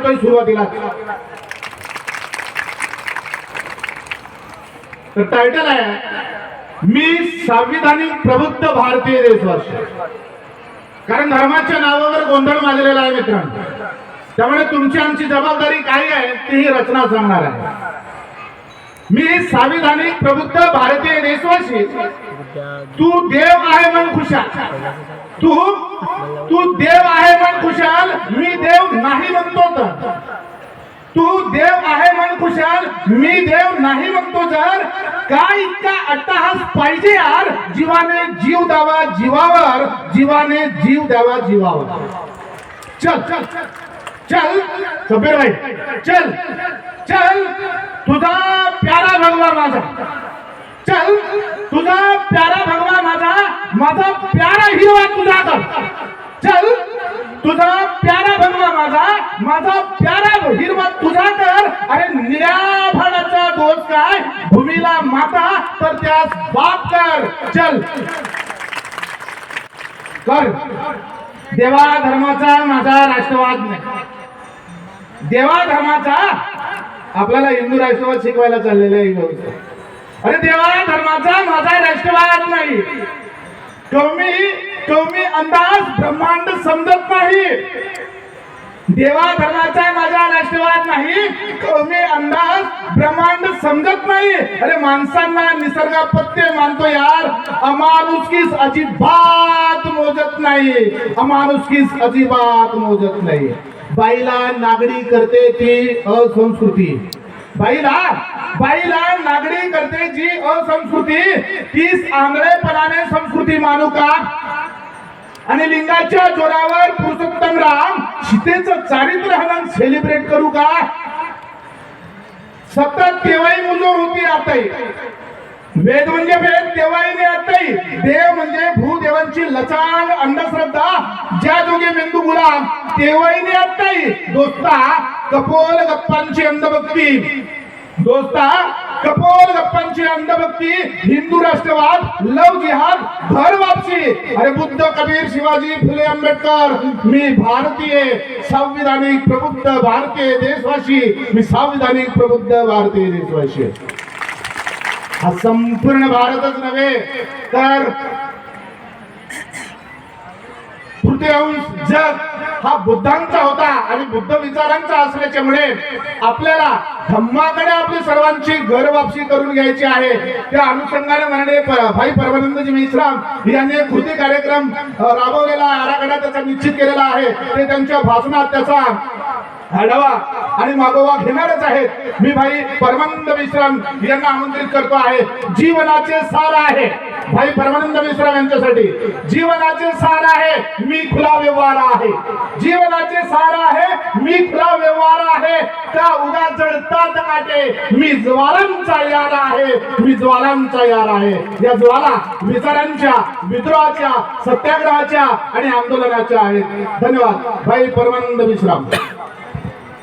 करतोय सुरुवातीला. तर टायटल आहे मी संविधानिक प्रबुद्ध भारतीय देशवासी. कारण धर्माच्या नावावर गोंधळ माजलेला आहे मित्रांनो. त्यामुळे तुमची आमची जबाबदारी काय आहे ती ही रचना सांगणार आहे. मी संविधानिक प्रबुद्ध भारतीय देशवासी तू देव आहे मन खुशाल. तू तू देव आहे मन खुशाल. मी देव नाही म्हणतो तर. तू देव आहे मन खुशाल. मी देव नाही म्हणतो जर. काय इतका अट्टहास पाहिजे यार? जीवाने जीव द्यावा जीवावर. जीवाने जीव द्यावा जीवावर. चल चल चल. कबीर भाई चल चल. तुझा प्यारा भगवा माझा. चल तुझा प्यारा भगवा माझा माझा प्यारा हिरवा तुझा कर चल तुझा प्यारा भगवा माझा माझा प्यारा हिरवा तुझा कर अरे निराभाडाचा दोष काय? भूमीला माता तर त्यास बाप कर. चल. कर. देवा धर्माचा माझा राष्ट्रवाद नाही. देवा धर्माचा आपल्याला हिंदू राष्ट्रवाद शिकवायला चाललेला आहे. अरे देवा धर्माचा माझा राष्ट्रवाद नाही. कौमी कौमी अंदाज ब्रह्मांड समजत नाही. देवा धर्माचा माझा राष्ट्रवाद नाही. कौमी अंदाज ब्रह्मांड समजत नाही. अरे माणसांना निसर्गापत्य मानतो यार. अमानुसकीस अजिबात मोजत नाही. अमानुसकीस अजिबात मोजत नाही. बाईला नागडी करते ती असंस्कृती. बाईला बाईला नागरी करते जी असंस्कृती तीच आंधळेपणाने संस्कृती मानू का? आणि लिंगाच्या जोरावर पुरुषोत्तम राम सीतेचं चारित्र्य हनन सेलिब्रेट करू का? सतत तेव्हाही मुजोर होती आताही. वेद म्हणजे वेद तेव्हाही मी आताही. देव म्हणजे भूदेवांची लचाण अंधश्रद्धा. ज्या जोगे मेंदू गुलाम तेव्हाही मी आताही. दोस्ता कपोल गप्पांची अंधभक्ती. दोस्ता कपोल गप्पांची अंधभक्ती हिंदू राष्ट्रवाद लव जिहाद घर वापसी. अरे बुद्ध कबीर शिवाजी फुले आंबेडकर मी भारतीय संविधानिक प्रबुद्ध भारतीय देशवासी. मी संविधानिक प्रबुद्ध भारतीय देशवासी हा संपूर्ण भारतच नव्हे तर तृतीयांश जग हा बुद्धांचा होता आणि बुद्ध विचारांचा असल्याच्यामुळे आपल्याला धम्माकडे आपली सर्वांची घर वापसी करून घ्यायची आहे. त्या अनुषंगाने म्हणणे भाई परमानंदजी मेश्राम यांनी कृती कार्यक्रम राबवलेला आराखडा त्याचा निश्चित केलेला आहे. ते त्यांच्या भाषणात त्याचा आढावा आणि मागोवा घेणारच आहेत. मी भाई परमानंद मिश्राम यांना आमंत्रित करतो आहे. जीवनाचे सार आहे. भाई परमानंद मिश्रा यांच्यासाठी. जीवनाचे सार आहे मी खुला व्यवहार आहे. जीवनाचे सार आहे मी खुला व्यवहार आहे. का उगा जळतात काटे? मी ज्वालांचा यार आहे मी ज्वालांचा यार आहे. या ज्वाला विचारांच्या विद्रोहाच्या सत्याग्रहाच्या आणि आंदोलनाच्या आहेत. धन्यवाद. भाई परमानंद मिश्रा.